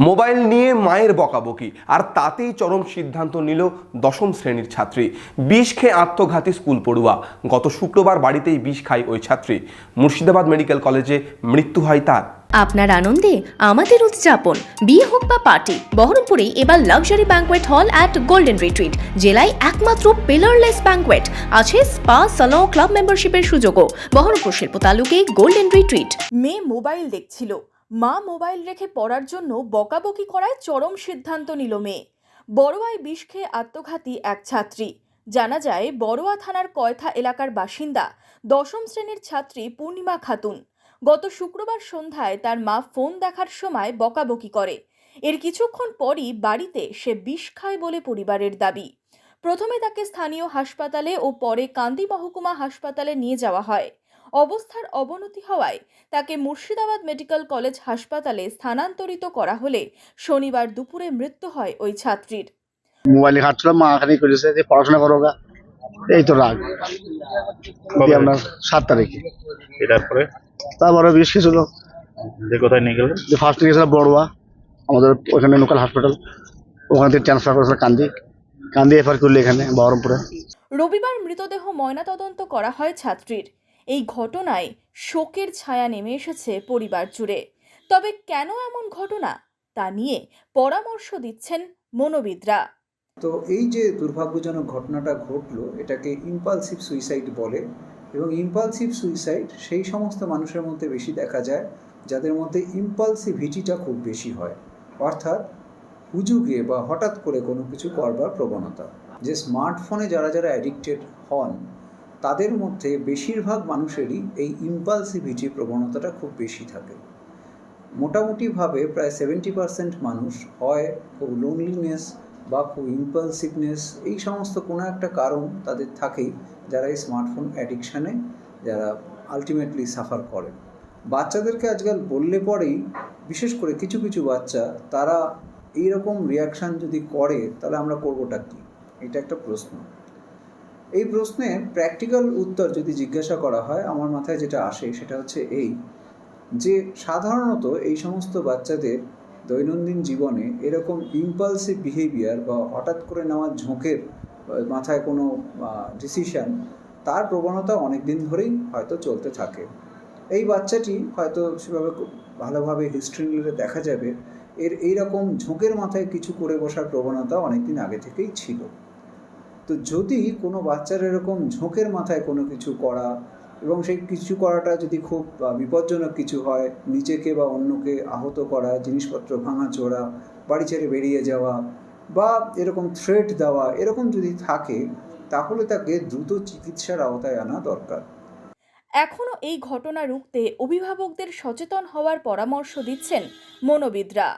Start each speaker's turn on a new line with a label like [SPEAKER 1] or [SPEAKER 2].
[SPEAKER 1] Mobile নিয়ে মায়ের বকাবকি আর তাতেই চরম সিদ্ধান্ত নিল দশম শ্রেণির ছাত্রী। বিষ খেয়ে আত্মঘাতী স্কুল পড়ুয়া। গত শুক্রবার বাড়িতেই বিষ খায় ওই ছাত্রী। মুর্শিদাবাদ মেডিকেল কলেজে মৃত্যু হয় তার।
[SPEAKER 2] আপনার আনন্দে আমাদের উদযাপন। বিয়ে হোক বা পার্টি বহরমপুরে এবার luxury banquet hall at golden retreat জেলায় একমাত্র পিলারলেস ব্যাঙ্কোয়েট আছে স্পা সালন ক্লাব মেম্বারশিপের সুযোগও। বহরমপুর শিল্প তালুকে গোল্ডেন রিট্রিট
[SPEAKER 3] মেয়ে মোবাইল দেখছিল। মা মোবাইল রেখে পড়ার জন্য বকাবকি করায় চরম সিদ্ধান্ত নিল মেয়ে। বড়োয়ায় বিষ খেয়ে আত্মঘাতী এক ছাত্রী। জানা যায়, বড়োয়া থানার কয়থা এলাকার বাসিন্দা, দশম শ্রেণির ছাত্রী পূর্ণিমা খাতুন। গত শুক্রবার সন্ধ্যায় তার মা ফোন দেখার সময় বকাবকি করে। এর কিছুক্ষণ পরই বাড়িতে সে বিষ খায় বলে পরিবারের দাবি। প্রথমে তাকে স্থানীয় হাসপাতালে ও পরে কান্দি মহকুমা হাসপাতালে নিয়ে যাওয়া হয়। অবস্থার অবনতি হওয়ায় তাকে মুর্শিদাবাদ মেডিকেল কলেজ হাসপাতালে স্থানান্তরিত করা হলে শনিবার দুপুরে মৃত্যু হয় ওই ছাত্রীর।
[SPEAKER 4] মোবাইলে ঘাটছিল মা খালি করেছে যে পড়াশোনা করো গা। এই তো রাগ। আপনার সাত তারিখে।
[SPEAKER 5] তারপরে
[SPEAKER 4] তারপরে বিশ খেয়েছিল
[SPEAKER 5] যে কোথায় নিয়ে গেলেন
[SPEAKER 4] যে ফার্স্ট গেছিল বড়ুয়া আমাদের ওখানে লোকাল হসপিটাল ওখান থেকে ট্রান্সফার করেছিল কান্দি। কান্দি এফআর করলে এখানে বহরমপুরে।
[SPEAKER 3] রবিবার মৃতদেহ ময়নাতদন্ত করা হয় ছাত্রীর। এই ঘটনায় শোকের ছায়া নেমে এসেছে পরিবার জুড়ে। তবে কেন এমন ঘটনা? তা নিয়ে পরামর্শ দিচ্ছেন মনোবিদরা।
[SPEAKER 6] তো এই যে দুর্ভাগ্যজনক ঘটনাটা ঘটলো, এটাকে ইম্পালসিভ সুইসাইড বলে এবং ইম্পালসিভ সুইসাইড সেই সমস্ত মানুষের মধ্যে বেশি দেখা যায়, যাদের মধ্যে ইম্পালসিভিটিটা খুব বেশি হয়। অর্থাৎ হুজুগে বা হঠাৎ করে কোনো কিছু করবার প্রবণতা। যে স্মার্টফোনে যারা যারা অ্যাডিক্টেড হন তাদের মধ্যে বেশিরভাগ মানুষেরই এই ইম্পালসিভিটি প্রবণতাটা খুব বেশি থাকে। মোটামুটিভাবে প্রায় সেভেন্টি পার্সেন্ট মানুষ হয় খুব লোনলিনেস বা খুব ইম্পালসিভনেস এই সমস্ত কোনো একটা কারণ তাদের থাকেই যারা এই স্মার্টফোন অ্যাডিকশানে যারা আলটিমেটলি সাফার করে। বাচ্চাদেরকে আজকাল বললে পরেই, বিশেষ করে কিছু কিছু বাচ্চা, তারা এই রকম রিয়াকশান যদি করে, তাহলে আমরা করবোটা কী? এটা একটা প্রশ্ন। এই প্রশ্নের প্র্যাকটিক্যাল উত্তর যদি জিজ্ঞাসা করা হয়, আমার মাথায় যেটা আসে সেটা হচ্ছে এই, যে সাধারণত এই সমস্ত বাচ্চাদের দৈনন্দিন জীবনে এরকম ইম্পালসিভ বিহেভিয়ার বা হঠাৎ করে নেওয়া ঝোঁকের মাথায় কোনো ডিসিশান তার প্রবণতা অনেক দিন ধরেই হয়তো চলতে থাকে। এই বাচ্চাটি হয়তো সেভাবে ভালোভাবে হিস্ট্রি নিলে দেখা যাবে। এর এই রকম ঝোঁকের মাথায় কিছু করে বসার প্রবণতা অনেক দিন আগে থেকেই ছিল। তো যদি কোনো বাচ্চার এরকম ঝোঁকের মাথায় কোনো কিছু করা এবং সেই কিছু করাটা যদি খুব বিপজ্জনক কিছু হয়, নিজেকে বা অন্যকে আহত করা, জিনিসপত্র ভাঙা চোরা, বাড়ি ছেড়ে বেরিয়ে যাওয়া বা এরকম থ্রেট দেওয়া, এরকম যদি থাকে, তাহলে তাকে দ্রুত চিকিৎসার আওতায় আনা দরকার।
[SPEAKER 3] এখনও এই ঘটনা রুখতে অভিভাবকদের সচেতন হওয়ার পরামর্শ দিচ্ছেন মনোবিদরা।